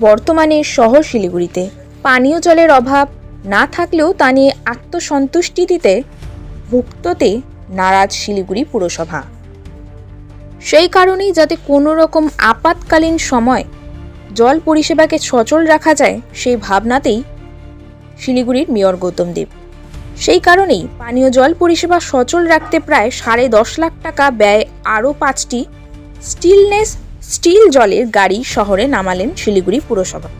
বর্তমানে শহর শিলিগুড়িতে। পানীয় জলের অভাব না থাকলেও তা নিয়ে আত্মসন্তুষ্টি দিতে ভুক্ততে নারাজ শিলিগুড়ি পুরসভা। সেই কারণেই যাতে কোনো রকম আপাতকালীন সময় জল পরিষেবাকে সচল রাখা যায়, সেই ভাবনাতেই শিলিগুড়ির মেয়র গৌতম দেব। সেই কারণেই পানীয় জল পরিষেবা সচল রাখতে প্রায় সাড়ে দশ লাখ টাকা ব্যয় আরও পাঁচটি স্টিলনেস স্টিল জলের গাড়ি শহরে নামালেন শিলিগুড়ি পুরসভা।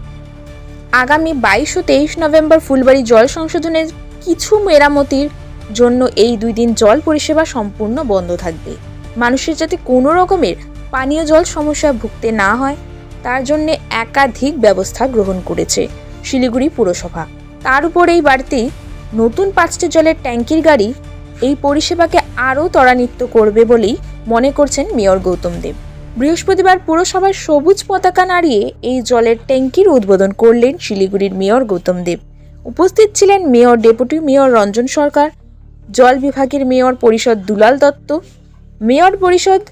আগামী বাইশ ও তেইশ নভেম্বর ফুলবাড়ি জল সংশোধনের কিছু মেরামতির জন্য এই দুই দিন জল পরিষেবা সম্পূর্ণ বন্ধ থাকবে। মানুষের যাতে কোনো রকমের পানীয় জল সমস্যা ভুগতে না হয়, তার জন্য একাধিক ব্যবস্থা গ্রহণ করেছে শিলিগুড়ি পুরসভা। তার উপর এই বাড়তি নতুন পাঁচটি জলের ট্যাঙ্কির গাড়ি এই পরিষেবাকে আরও ত্বরান্বিত করবে বলেই মনে করছেন মেয়র গৌতম দেব। বৃহস্পতিবার পুরসভার সবুজ পতাকা নাড়িয়ে এই জলের ট্যাঙ্কির উদ্বোধন করলেন শিলিগুড়ির মেয়র গৌতম দেব। উপস্থিত ছিলেন mayor deputy mayor Ranjan Sarkar, জল বিভাগের মেয়র পরিষদ দুলাল দত্ত, মেয়র পরিষদ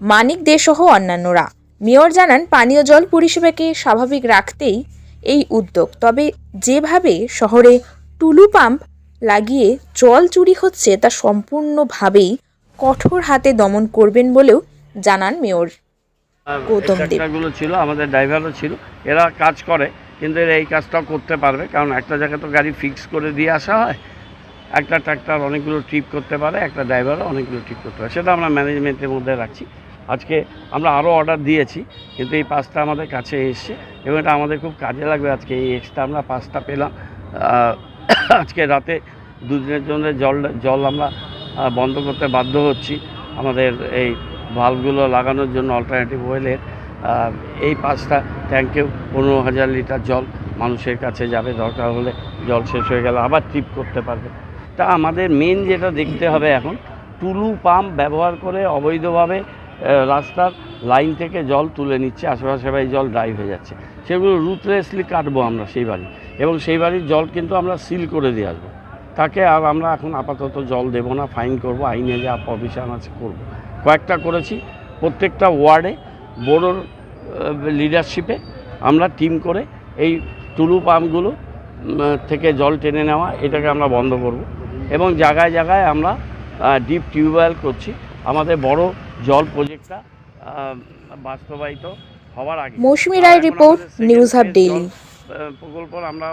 মানিক দে সহ অন্যান্যরা। মেয়র জানান, পানীয় জল পরিষেবাকে স্বাভাবিক রাখতেই এই উদ্যোগ, তবে যেভাবে শহরে টুলু পাম্প লাগিয়ে জল চুরি হচ্ছে তা সম্পূর্ণভাবেই কঠোর হাতে দমন করবেন বলেও জানান মেয়র। গৌতম দেব। ছিল আমাদের ড্রাইভারও ছিল। এরা কাজ করে কিন্তু এরা এই কাজটাও করতে পারবে কারণ একটা জায়গায় তো গাড়ি ফিক্স করে দিয়ে আসা হয়। একটা ট্রাক্টর অনেকগুলো ট্রিপ করতে পারে একটা ড্রাইভারও অনেকগুলো ট্রিপ করতে পারে। সেটা আমরা ম্যানেজমেন্টের মধ্যে রাখছি। আজকে আমরা আরও অর্ডার দিয়েছি কিন্তু এই পাঁচটা আমাদের কাছে এসছে এবং এটা আমাদের খুব কাজে লাগবে আজকে। এই এক্সট্রা আমরা পাঁচটা পেলাম। আজকে রাতে দুদিনের জন্য জল জল আমরা বন্ধ করতে বাধ্য হচ্ছি। আমাদের এই ভালভগুলো লাগানোর জন্য অল্টারনেটিভ ওয়েলের এই পাঁচটা ট্যাঙ্কেও পনেরো হাজার লিটার জল মানুষের কাছে যাবে, দরকার হলে জল শেষ হয়ে গেলে আবার ট্রিপ করতে পারবে। তা আমাদের মেন যেটা দেখতে হবে এখন, টুলু পাম্প ব্যবহার করে অবৈধভাবে রাস্তার লাইন থেকে জল তুলে নিচ্ছে, আশেপাশে বাড়ি জল ড্রাই হয়ে যাচ্ছে। সেগুলো রুথলেসলি কাটবো আমরা সেই বাড়ি। এবং সেই বাড়ির জল কিন্তু আমরা সিল করে দিয়ে আসব। তাকে আর আমরা এখন আপাতত জল দেবো না ফাইন করব, আইনে যা প্রভিশন আছে করব। কয়েকটা করেছি। প্রত্যেকটা ওয়ার্ডে বড়োর লিডারশিপে আমরা টিম করে এই টুলু পাম্পগুলো থেকে জল টেনে নেওয়া এটাকে আমরা বন্ধ করব। এবং জায়গায় জায়গায় আমরা ডিপ টিউবওয়েল করছি। আমাদের বড় জল প্রজেক্টটা বাস্তবায়িত হওয়ার আগে। Mousumi Roy report news hub daily প্রকল্প আমরা